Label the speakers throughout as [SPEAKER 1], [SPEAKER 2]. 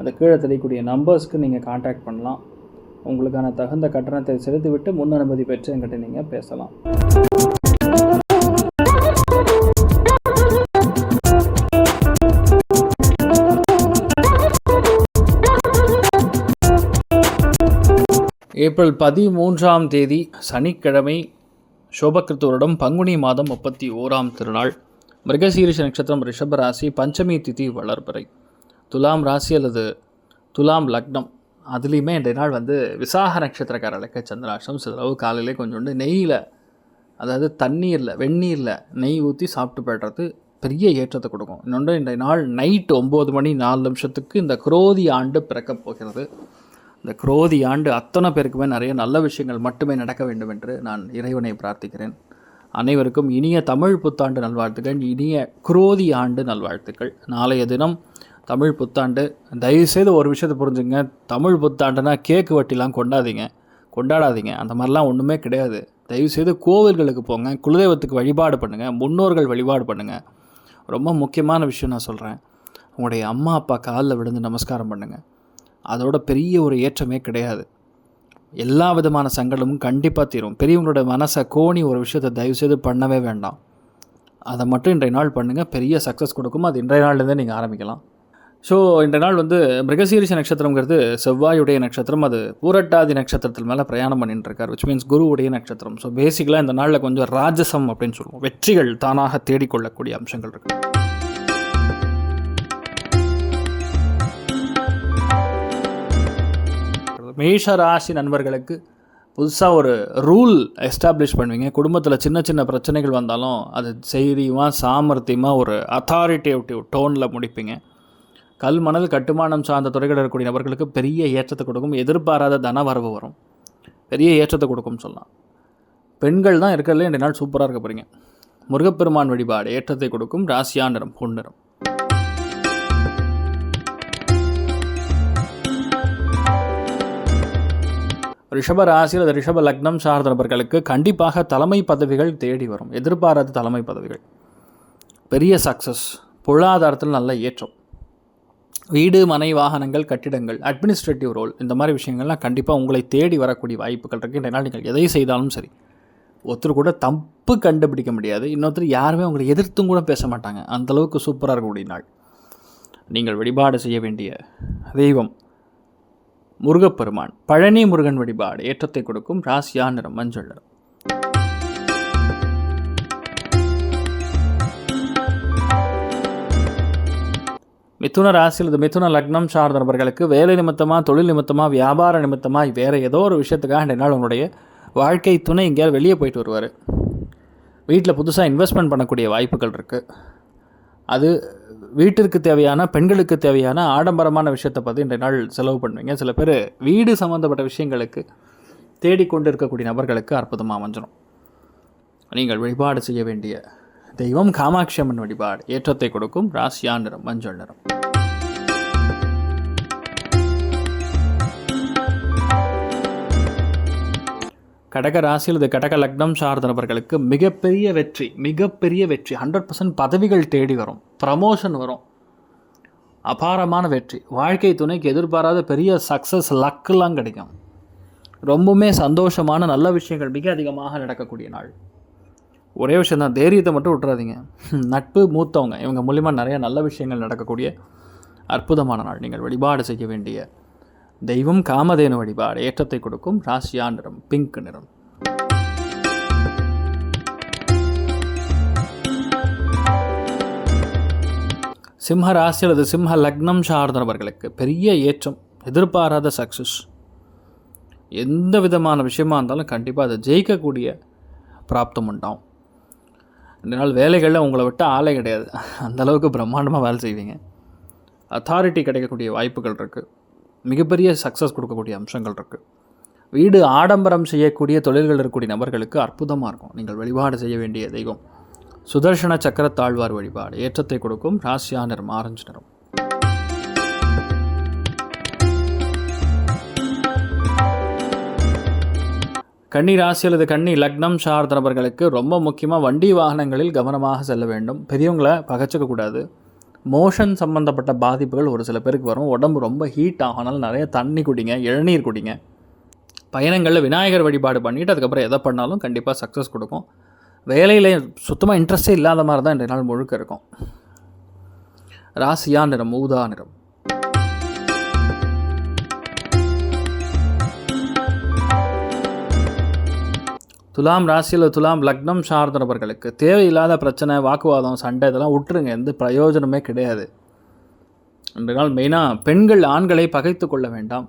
[SPEAKER 1] அந்த கீழே தெரியக்கூடிய நம்பர்ஸ்க்கு நீங்கள் காண்டாக்ட் பண்ணலாம். உங்களுக்கான தகுந்த கட்டணத்தை செலுத்திவிட்டு முன் அனுமதி பெற்று என்கிட்ட நீங்கள் பேசலாம். ஏப்ரல் பதிமூன்றாம் தேதி சனிக்கிழமை சோபகிருத்து பங்குனி மாதம் முப்பத்தி ஓராம் திருநாள். மிருகசீரிஷ நட்சத்திரம் ரிஷபராசி பஞ்சமி திதி வளர்பறை. துலாம் ராசி அல்லது துலாம் லக்னம் அதுலேயுமே இன்றைய நாள் வந்து விசாக நட்சத்திரக்காரர்களுக்கு சந்திராஷ்டம். சிலவு காலையிலே கொஞ்சோண்டு நெய்யில் அதாவது தண்ணீரில் வெந்நீரில் நெய் ஊற்றி சாப்பிட்டு போய்டுறது பெரிய ஏற்றத்தை கொடுக்கும். இன்னொன்று இன்றைய நாள் நைட் ஒம்பது மணி நாலு நிமிஷத்துக்கு இந்த குரோதி ஆண்டு பிறக்கப் போகிறது. இந்த குரோதி ஆண்டு அத்தனை பேருக்குமே நிறைய நல்ல விஷயங்கள் மட்டுமே நடக்க வேண்டும் என்று நான் இறைவனை பிரார்த்திக்கிறேன். அனைவருக்கும் இனிய தமிழ் புத்தாண்டு நல்வாழ்த்துக்கள் இனிய குரோதி ஆண்டு நல்வாழ்த்துக்கள். நாளைய தினம் தமிழ் புத்தாண்டு. தயவுசெய்து ஒரு விஷயத்தை புரிஞ்சுங்க தமிழ் புத்தாண்டுனா கேக்கு வட்டிலாம் கொண்டாதீங்க. கொண்டாடாதீங்க. அந்த மாதிரிலாம் ஒன்றுமே கிடையாது. தயவுசெய்து கோவில்களுக்கு போங்க. குலதெய்வத்துக்கு வழிபாடு பண்ணுங்கள் முன்னோர்கள் வழிபாடு பண்ணுங்கள் ரொம்ப முக்கியமான விஷயம் நான் சொல்கிறேன் உங்களுடைய அம்மா அப்பா காலில் விழுந்து நமஸ்காரம் பண்ணுங்கள் அதோட பெரிய ஒரு ஏற்றமே கிடையாது. எல்லா விதமான சங்கடமும் கண்டிப்பாக தீரும். பெரியவங்களோட மனசை கோணி ஒரு விஷயத்தை தயவுசெய்து பண்ணவே வேண்டாம். அதை மட்டும் இன்றைய நாள் பண்ணுங்கள் பெரிய சக்ஸஸ் கொடுக்கும். அது இன்றைய நாள்லேருந்தே நீங்கள் ஆரம்பிக்கலாம். ஸோ இந்த நாள் வந்து மிருகசீரிஷ நட்சத்திரங்கிறது செவ்வாயுடைய நட்சத்திரம் அது பூரட்டாதி நட்சத்திரத்தில் மேலே பிரயாணம் பண்ணிட்டு இருக்கார் விச் மீன்ஸ் குருவுடைய நட்சத்திரம். ஸோ பேசிக்கலாக இந்த நாளில் கொஞ்சம் ராஜசம் அப்படின்னு சொல்லுவோம். வெற்றிகள் தானாக தேடிக்கொள்ளக்கூடிய அம்சங்கள் இருக்குது மேஷ ராசி நண்பர்களுக்கு புதுசாக ஒரு ரூல் எஸ்டாப்ளிஷ் பண்ணுவீங்க. குடும்பத்தில் சின்ன சின்ன பிரச்சனைகள் வந்தாலும் அது செய்தியுமாக சாமர்த்தியமாக ஒரு அத்தாரிட்டேட்டிவ் டோனில் முடிப்பீங்க. கல் மணல் கட்டுமானம் சார்ந்த துறைகளில் இருக்கக்கூடிய நபர்களுக்கு பெரிய ஏற்றத்தை கொடுக்கும் எதிர்பாராத தன வரவு வரும். பெரிய ஏற்றத்தை கொடுக்கும் சொல்லலாம். பெண்கள் தான் இருக்கிறதுல ரெண்டு நாள் சூப்பராக இருக்க போகிறீங்க முருகப்பெருமான் வழிபாடு ஏற்றத்தை கொடுக்கும் ராசியா நிறம் பொன்னிறம் ரிஷப ராசியில் அது ரிஷப லக்னம் சார்ந்த நபர்களுக்கு கண்டிப்பாக தலைமை பதவிகள் தேடி வரும். எதிர்பாராத தலைமை பதவிகள். பெரிய சக்ஸஸ் பொருளாதாரத்தில் நல்ல ஏற்றம். வீடு மனை வாகனங்கள் கட்டிடங்கள் அட்மினிஸ்ட்ரேட்டிவ் ரோல் இந்த மாதிரி விஷயங்கள்லாம் கண்டிப்பாக உங்களை தேடி வரக்கூடிய வாய்ப்புகள் இருக்குது நீங்கள் எதை செய்தாலும் சரி. ஒருத்தர் கூட தப்பு கண்டுபிடிக்க முடியாது. இன்னொருத்தர் யாருமே உங்களை எதிர்த்தும் கூட பேச மாட்டாங்க. அந்தளவுக்கு சூப்பராக இருக்கக்கூடிய நாள். நீங்கள் வழிபாடு செய்ய வேண்டிய தெய்வம் முருகப்பெருமான். பழனி முருகன் வழிபாடு ஏற்றத்தை கொடுக்கும். ராசியா நிறம் மஞ்சள் நிறம். மிதுன ராசியிலிருந்து மிதுன லக்னம் சார்ந்த நபர்களுக்கு வேலை நிமித்தமாக தொழில் நிமித்தமாக வியாபார நிமித்தமாக வேறு ஏதோ ஒரு விஷயத்துக்காக ரெண்டு நாள் வாழ்க்கை துணை எங்கேயாவது வெளியே போயிட்டு வருவார். வீட்டில் புதுசாக இன்வெஸ்ட்மெண்ட் பண்ணக்கூடிய வாய்ப்புகள் இருக்குது அது வீட்டிற்கு தேவையான பெண்களுக்கு தேவையான ஆடம்பரமான விஷயத்தை பற்றி இன்றைய நாள் செலவு பண்ணுவீங்க. சில பேர் வீடு சம்மந்தப்பட்ட விஷயங்களுக்கு தேடிக்கொண்டு இருக்கக்கூடிய நபர்களுக்கு அற்புதமாக அமைஞ்சிடும் நீங்கள் வழிபாடு செய்ய வேண்டிய தெய்வம் காமாட்சி அம்மன் வழிபாடு ஏற்றத்தை கொடுக்கும். ராசியா நிறம் மஞ்சள் நிறம். கடக ராசியில் இது கடக லக்னம் சார்ந்த நபர்களுக்கு மிகப்பெரிய வெற்றி மிகப்பெரிய வெற்றி. ஹண்ட்ரட் பர்சன்ட் பதவிகள் தேடி வரும் ப்ரமோஷன் வரும். அபாரமான வெற்றி. வாழ்க்கை துணைக்கு எதிர்பாராத பெரிய சக்ஸஸ் லக்கெல்லாம் கிடைக்கும். ரொம்பவுமே சந்தோஷமான நல்ல விஷயங்கள் மிக அதிகமாக நடக்கக்கூடிய நாள். ஒரே விஷயம் தான் தைரியத்தை மட்டும் விட்டுறாதீங்க. நட்பு மூத்தவங்க. இவங்க மூலிமா நிறைய நல்ல விஷயங்கள் நடக்கக்கூடிய அற்புதமான நாள். நீங்கள் வழிபாடு செய்ய வேண்டிய தெய்வம் காமதேனு வழிபாடு ஏற்றத்தை கொடுக்கும் ராசியா நிறம் பிங்க் நிறம். சிம்ம ராசி அல்லது சிம்ம லக்னம் சார்ந்தவர்களுக்கு பெரிய ஏற்றம் எதிர்பாராத சக்ஸஸ் எந்த விதமான விஷயமா இருந்தாலும் கண்டிப்பாக அதை ஜெயிக்கக்கூடிய பிராப்தம் உண்டாகும். ரெண்டு நாள் வேலைகளில் உங்களை விட்டு ஆளே கிடையாது. அந்தளவுக்கு பிரம்மாண்டமாக வேலை செய்வீங்க. அத்தாரிட்டி கிடைக்கக்கூடிய வாய்ப்புகள் இருக்குது மிகப்பெரிய சக்ஸஸ் கொடுக்கக்கூடிய அம்சங்கள் இருக்குது வீடு ஆடம்பரம் செய்யக்கூடிய தொழில்கள் இருக்கக்கூடிய நபர்களுக்கு அற்புதமாக இருக்கும். நீங்கள் வழிபாடு செய்ய வேண்டிய தெய்வம். சுதர்சன சக்கர தாழ்வார் வழிபாடு ஏற்றத்தை கொடுக்கும் ராசியா நிறம் ஆரஞ்சு நிறம் கன்னி ராசி அல்லது கன்னி லக்னம் சார்ந்த நபர்களுக்கு ரொம்ப முக்கியமாக வண்டி வாகனங்களில் கவனமாக செல்ல வேண்டும். பெரியவங்களை பகச்சிக்கக்கூடாது மோஷன் சம்மந்தப்பட்ட பாதிப்புகள் ஒரு சில பேருக்கு வரும். உடம்பு ரொம்ப ஹீட் ஆகினாலும் நிறைய தண்ணி குடிங்க இளநீர் குடிங்க. பயணங்களில் விநாயகர் வழிபாடு பண்ணிவிட்டு அதுக்கப்புறம் எதை பண்ணாலும் கண்டிப்பாக சக்ஸஸ் கொடுக்கும். வேலையில் சுத்தமாக இன்ட்ரெஸ்டே இல்லாத மாதிரி தான் ரெண்டு நாள் முழுக்க இருக்கும். ராசியா நிறம் ஊதா நிறம். துலாம் ராசியில் துலாம் லக்னம் சார்ந்தவர்களுக்கு தேவையில்லாத பிரச்சனை வாக்குவாதம் சண்டை இதெல்லாம் விட்டுருங்க எந்த பிரயோஜனமே கிடையாது. ரெண்டு நாள் மெயினாக பெண்கள் ஆண்களை பகைத்து கொள்ள வேண்டாம்.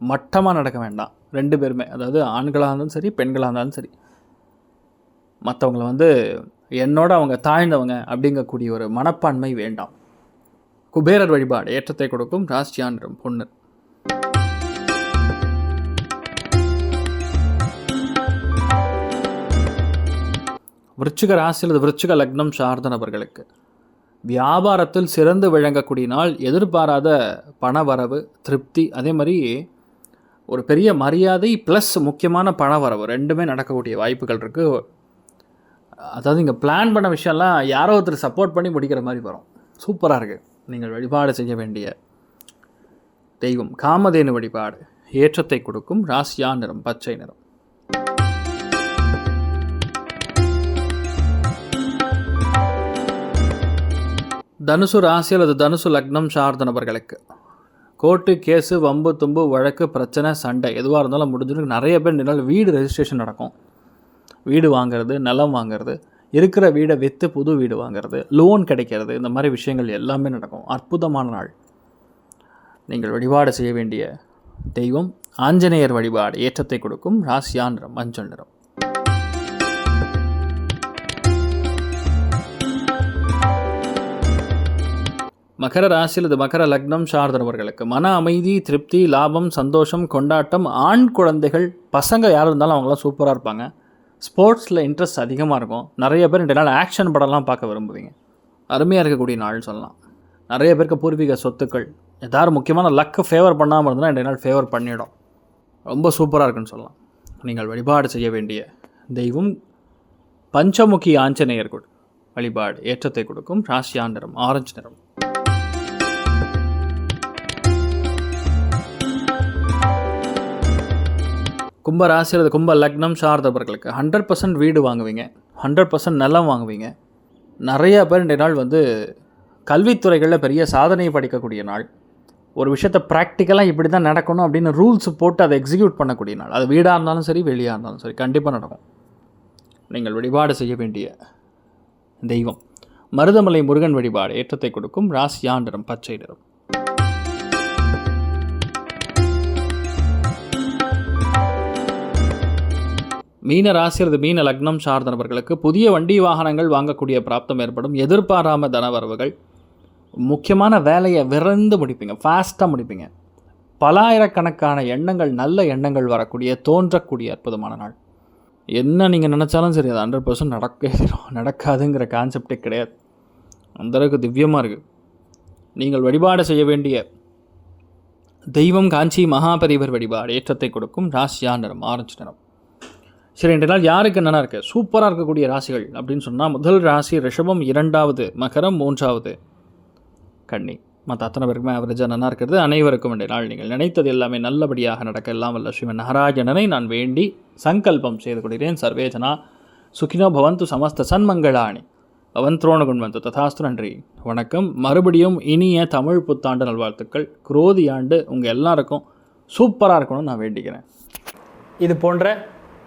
[SPEAKER 1] மட்டமாக நடக்க வேண்டாம். ரெண்டு பேருமே. அதாவது ஆண்களாக இருந்தாலும் சரி பெண்களாக இருந்தாலும் சரி. மற்றவங்களை வந்து என்னோட அவங்க தாழ்ந்தவங்க அப்படிங்கக்கூடிய ஒரு மனப்பான்மை வேண்டாம். குபேரர் வழிபாடு ஏற்றத்தை கொடுக்கும். ராசியான்றம் பொண்ணு. விருச்சிக ராசி அல்லது விருச்சிக லக்னம் சார்ந்த நபர்களுக்கு வியாபாரத்தில் சிறந்து விளங்கக்கூடிய நாள் எதிர்பாராத பணவரவு திருப்தி அதே மாதிரி ஒரு பெரிய மரியாதை ப்ளஸ் முக்கியமான பணவரவு ரெண்டுமே நடக்கக்கூடிய வாய்ப்புகள் இருக்குது அதாவது இங்கே பிளான் பண்ண விஷயம்லாம் யாரோ ஒருத்தர் சப்போர்ட் பண்ணி முடிக்கிற மாதிரி வரும். சூப்பராக இருக்குது நீங்கள் வழிபாடு செய்ய வேண்டிய தெய்வம். காமதேனு வழிபாடு. ஏற்றத்தை கொடுக்கும். ராசியா நிறம் பச்சை நிறம். தனுசு ராசி அல்லது தனுசு லக்னம் சார்ந்த நபர்களுக்கு. கோர்ட்டு கேஸு வம்பு தும்பு வழக்கு பிரச்சனை சண்டை எதுவாக இருந்தாலும் முடிஞ்சிருக்கு நிறைய பேர் நின்றால் வீடு ரெஜிஸ்ட்ரேஷன் நடக்கும். வீடு வாங்குறது நிலம் வாங்குறது இருக்கிற வீடை விற்று புது வீடு வாங்குறது லோன் கிடைக்கிறது இந்த மாதிரி விஷயங்கள் எல்லாமே நடக்கும். அற்புதமான நாள். நீங்கள் வழிபாடு செய்ய வேண்டிய தெய்வம் ஆஞ்சநேயர் வழிபாடு ஏற்றத்தை கொடுக்கும் ராசியான் நிறம் மஞ்சள் நிறம். மகர ராசி அல்லது மகர லக்னம் சார்ந்தவர்களுக்கு மன அமைதி திருப்தி லாபம் சந்தோஷம் கொண்டாட்டம் ஆண் குழந்தைகள் பசங்க யார் இருந்தாலும் அவங்களாம் சூப்பராக இருப்பாங்க. ஸ்போர்ட்ஸில் இன்ட்ரெஸ்ட் அதிகமாக இருக்கும். நிறைய பேர் ரெண்டு நாள் ஆக்ஷன் படம்லாம் பார்க்க விரும்புவீங்க. அருமையாக இருக்கக்கூடிய நாள் சொல்லலாம். நிறைய பேருக்கு பூர்வீக சொத்துக்கள். எதாவது முக்கியமான லக்கு ஃபேவர் பண்ணாமல் இருந்தால் ரெண்டு நாள் ஃபேவர் பண்ணிடும். ரொம்ப சூப்பராக இருக்குன்னு சொல்லலாம். நீங்கள் வழிபாடு செய்ய வேண்டிய தெய்வம் பஞ்சமுகி ஆஞ்சநேயர் வழிபாடு ஏற்றத்தை கொடுக்கும். ராசியா நிறம் ஆரஞ்சு நிறம். கும்ப ராசி அல்லது கும்ப லக்னம் சார்ந்தவர்களுக்கு ஹண்ட்ரட் பர்சன்ட் வீடு வாங்குவீங்க. ஹண்ட்ரட் பர்சன்ட் நிலம் வாங்குவீங்க. நிறைய பேர் இன்றைய நாள் வந்து கல்வித்துறைகளில் பெரிய சாதனையை படிக்கக்கூடிய நாள். ஒரு விஷயத்தை ப்ராக்டிக்கலாக இப்படி தான் நடக்கணும் அப்படின்னு ரூல்ஸ் போட்டு அதை எக்ஸிக்யூட் பண்ணக்கூடிய நாள். அது வீடாக இருந்தாலும் சரி வெளியாக இருந்தாலும் சரி கண்டிப்பாக நடக்கும். நீங்கள் வழிபாடு செய்ய வேண்டிய தெய்வம். மருதமலை முருகன் வழிபாடு ஏற்றத்தை கொடுக்கும். ராசியா நிறம் பச்சை நிறம். மீன ராசி அல்லது மீன லக்னம் சார்ந்த நபர்களுக்கு புதிய வண்டி வாகனங்கள் வாங்கக்கூடிய பிராப்தம் ஏற்படும். எதிர்பாராம தனவரவுகள் முக்கியமான வேலையை விரைந்து முடிப்பீங்க ஃபாஸ்ட்டாக முடிப்பீங்க. பலாயிரக்கணக்கான எண்ணங்கள் நல்ல எண்ணங்கள் வரக்கூடிய தோன்றக்கூடிய அற்புதமான நாள். என்ன நீங்கள் நினச்சாலும் சரி அது ஹண்ட்ரட் பர்சன்ட் நடக்க நடக்காதுங்கிற கான்செப்டே கிடையாது. அந்தளவுக்கு திவ்யமாக இருக்குது நீங்கள் வழிபாடு செய்ய வேண்டிய தெய்வம் காஞ்சி மகாபரிவர் வழிபாடு ஏற்றத்தை கொடுக்கும். ராசியா நிறம் ஆரஞ்சு நிறம். சரி இன்றைய நாள் யாருக்கு என்னென்ன இருக்குது சூப்பராக இருக்கக்கூடிய ராசிகள் அப்படின்னு சொன்னால் முதல் ராசி ரிஷபம் இரண்டாவது மகரம் மூன்றாவது கன்னி. மற்ற அத்தனை பேருக்குமே அவரேஜாக நல்லா இருக்கிறது. அனைவருக்கும் இன்றைய நாள் நீங்கள் நினைத்தது எல்லாமே நல்லபடியாக நடக்க. எல்லாம் வல்ல ஸ்ரீமன் நாராயணனை நான் வேண்டி சங்கல்பம் செய்து கொள்கிறேன். சர்வேஜனா சுகினோ பவந்து சமஸ்த சன்மங்களாணி. அவன் துரோணகுண்வந்து ததாஸ்து. நன்றி. வணக்கம். மறுபடியும் இனிய தமிழ் புத்தாண்டு நல்வாழ்த்துக்கள். குரோதி ஆண்டு உங்கள் எல்லாருக்கும் சூப்பராக இருக்கணும்னு நான் வேண்டிக்கிறேன்.
[SPEAKER 2] இது போன்ற